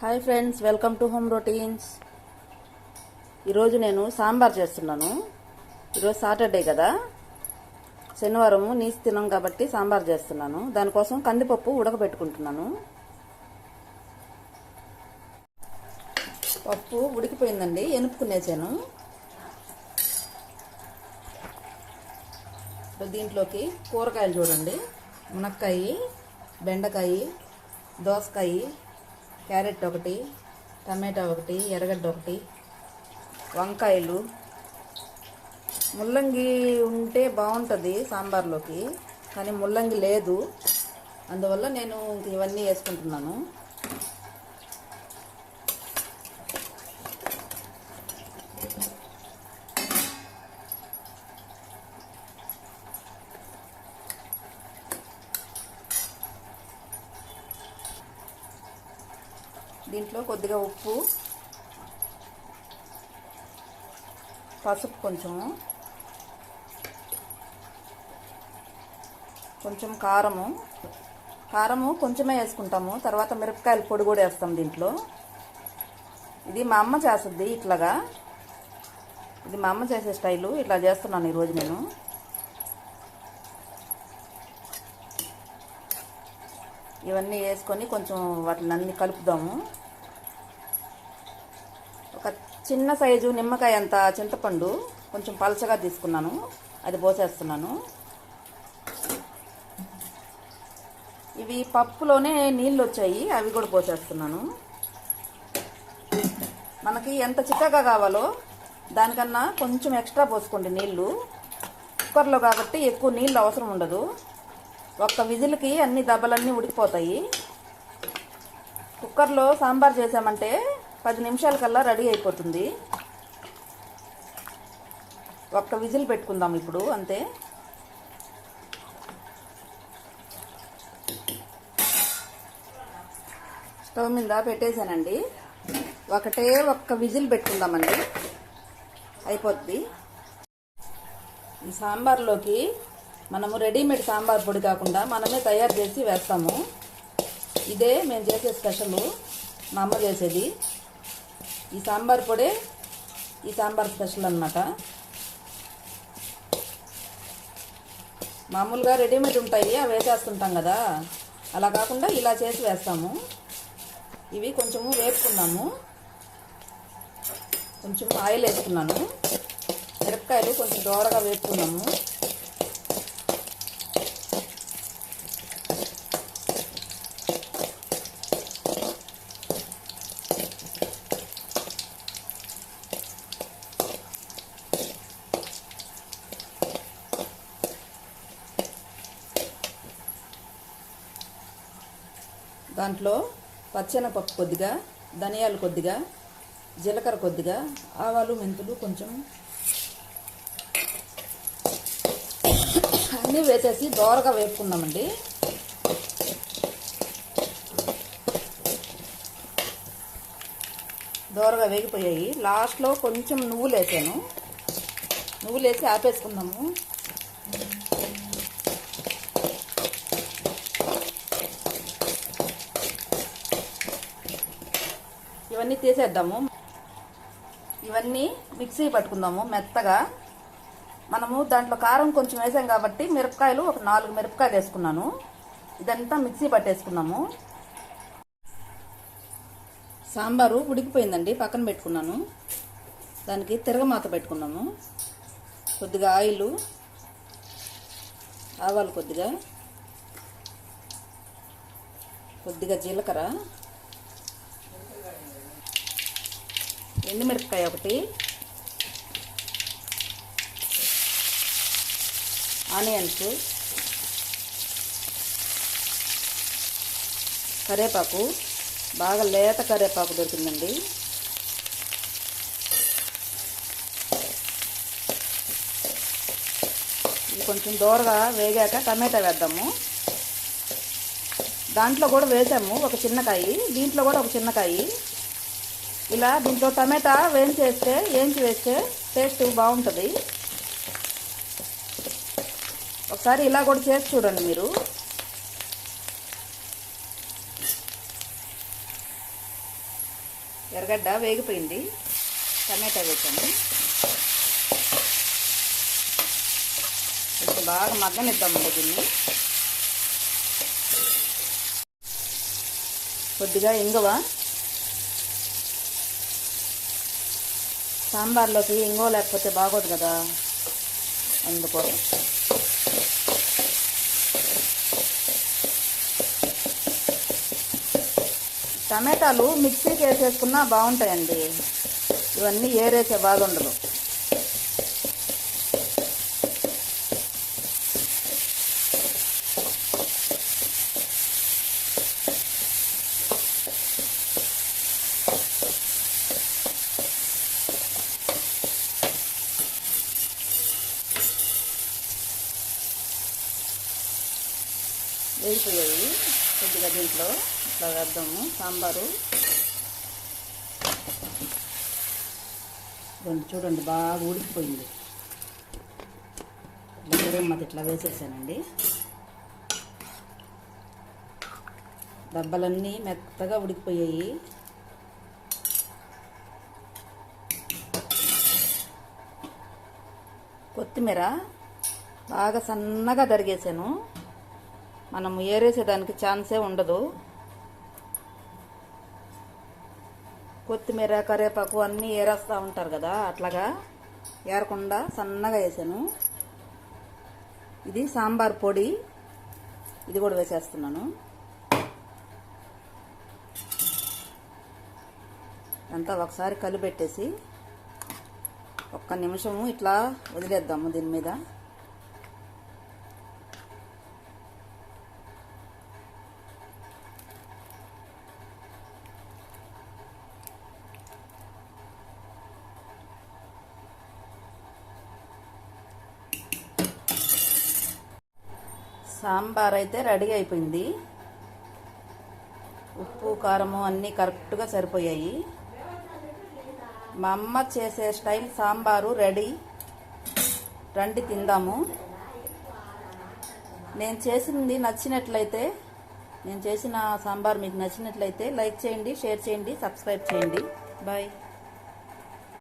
Hi friends welcome to home routines. ఈరోజు నేను సాంబార్ చేస్తున్నాను. ఈరోజు సాటర్డే కదా. శనివారము నీసు తినం కాబట్టి సాంబార్ చేస్తున్నాను. దానికోసం కందిపప్పు ఉడకబెట్టుకుంటున్నాను. పప్పు ఉడికిపోయిందండి ఎనుపుకునేసాను. ఇప్పుడు దీంట్లోకి కూరగాయలు చూడండి. మునక్కాయి బెండకాయి దోసకాయి క్యారెట్ ఒకటి టమాటా ఒకటి ఎర్రగడ్డ ఒకటి వంకాయలు. ముల్లంగి ఉంటే బాగుంటుంది సాంబార్లోకి కానీ ముల్లంగి లేదు. అందువల్ల నేను ఇవన్నీ వేసుకుంటున్నాను. దీంట్లో కొద్దిగా ఉప్పు పసుపు కొంచెము కొంచెం కారము. కారము కొంచెమే వేసుకుంటాము. తర్వాత మిరపకాయల పొడి కూడా వేస్తాం దీంట్లో. ఇది మా అమ్మ చేస్తుంది ఇట్లాగా. ఇది మా అమ్మ చేసే స్టైలు. ఇట్లా చేస్తున్నాను ఈరోజు నేను. ఇవన్నీ వేసుకొని కొంచెం వాటిని అన్ని కలుపుదాము. చిన్న సైజు నిమ్మకాయ అంత చింతపండు కొంచెం పలచగా తీసుకున్నాను. అది పోసేస్తున్నాను. ఇవి పప్పులోనే నీళ్ళు వచ్చాయి. అవి కూడా పోసేస్తున్నాను. మనకి ఎంత చిక్కగా కావాలో దానికన్నా కొంచెం ఎక్స్ట్రా పోసుకోండి నీళ్ళు. కుక్కర్లో కాబట్టి ఎక్కువ నీళ్ళు అవసరం ఉండదు. ఒక్క విజిల్కి అన్ని దెబ్బలన్నీ ఉడికిపోతాయి. కుక్కర్లో సాంబార్ చేసామంటే పది నిమిషాల కల్లా రెడీ అయిపోతుంది. ఒక్క విజిల్ పెట్టుకుందాం ఇప్పుడు అంతే. స్టవ్ మీద పెట్టేశానండి. ఒకటే ఒక్క విజిల్ పెట్టుకుందామండి. అయిపోద్ది. ఈ సాంబార్లోకి మనము రెడీమేడ్ సాంబార్ పొడి కాకుండా మనమే తయారు చేసి వేస్తాము. ఇదే మేము చేసే స్పెషల్ మా అమ్మ చేసేది. ఈ సాంబార్ పొడి ఈ సాంబార్ స్పెషల్ అనమాట మామూలుగా రెడీమేడ్ ఉంటాయి అవి వేసేస్తుంటాం కదా. అలా కాకుండా ఇలా చేసి వేస్తాము. ఇవి కొంచెము వేపుకున్నాము. కొంచెం ఆయిల్ వేసుకున్నాను. మిరపకాయలు కొంచెం దోరగా వేపుకున్నాము. దాంట్లో పచ్చెనపప్పు కొద్దిగా ధనియాలు కొద్దిగా జీలకర్ర కొద్దిగా ఆవాలు మెంతులు కొంచెం అన్నీ వేసేసి దోరగా వేపుకుందామండి. దోరగా వేగిపోయాయి. లాస్ట్లో కొంచెం నువ్వులు వేసాను నువ్వులు వేసి ఆపేసుకుందాము. ఇవన్నీ తీసేద్దాము. ఇవన్నీ మిక్సీ పట్టుకుందాము మెత్తగా. మనము దాంట్లో కారం కొంచెం వేసాం కాబట్టి మిరపకాయలు ఒక నాలుగు మిరపకాయలు వేసుకున్నాను. ఇదంతా మిక్సీ పట్టేసుకున్నాము. సాంబారు ఉడికిపోయిందండి పక్కన పెట్టుకున్నాను. దానికి తిరగమాత పెట్టుకున్నాము. కొద్దిగా ఆయిల్ ఆవాలు కొద్దిగా కొద్దిగా జీలకర్ర ఎండుమిరపకాయ ఒకటి ఆనియన్స్ కరేపాకు బాగా లేత కరేపాకు దొరికిందండి. ఇది కొంచెం దూరగా వేగాక టమాటా వేద్దాము. దాంట్లో కూడా వేసాము ఒక చిన్నకాయి దీంట్లో కూడా ఒక చిన్నకాయి ఇలా దీంట్లో టమాటా వేయించేస్తే వేయించి వేస్తే టేస్ట్ బాగుంటుంది. ఒకసారి ఇలా కూడా చేసి చూడండి మీరు. ఎర్రగడ్డ వేగిపోయింది. టమాటా వేసాను. ఇప్పుడు బాగా మగ్గనిద్దామండి దీన్ని. కొద్దిగా ఇంగువ సాంబార్లోకి ఇంగో లేకపోతే బాగోదు కదా? అందుకోసం. టమాటాలు మిక్సీకి వేసేసుకున్నా బాగుంటాయండి. ఇవన్నీ ఏరేసే బాగుండదు. వేగిపోయాయి. కొద్దిగా దీంట్లో ఇట్లా వేద్దాము. సాంబారు. రెండు చూడండి బాగా ఉడికిపోయింది మధ్య ఇట్లా వేసేసానండి. డబ్బలన్నీ మెత్తగా ఉడికిపోయాయి. కొత్తిమీర బాగా సన్నగా తరిగేసాను. మనం ఏరేసేదానికి ఛాన్సే ఉండదు. కొత్తిమీర కరివేపాకు అన్నీ ఏరేస్తూ ఉంటారు కదా అట్లాగా ఏరకుండా సన్నగా వేసాను. ఇది సాంబార్ పొడి. ఇది కూడా వేసేస్తున్నాను. అంతా ఒకసారి కలిపెట్టేసి ఒక్క నిమిషము ఇట్లా వదిలేద్దాము దీని మీద. సాంబార్ అయితే రెడీ అయిపోయింది. ఉప్పు కారము అన్నీ కరెక్ట్గా సరిపోయాయి. మా అమ్మ చేసే స్టైల్ సాంబారు రెడీ. రండి తిందాము. నేను చేసింది నచ్చినట్లయితే నేను చేసిన సాంబార్ మీకు నచ్చినట్లయితే లైక్ చేయండి షేర్ చేయండి సబ్స్క్రైబ్ చేయండి. బాయ్.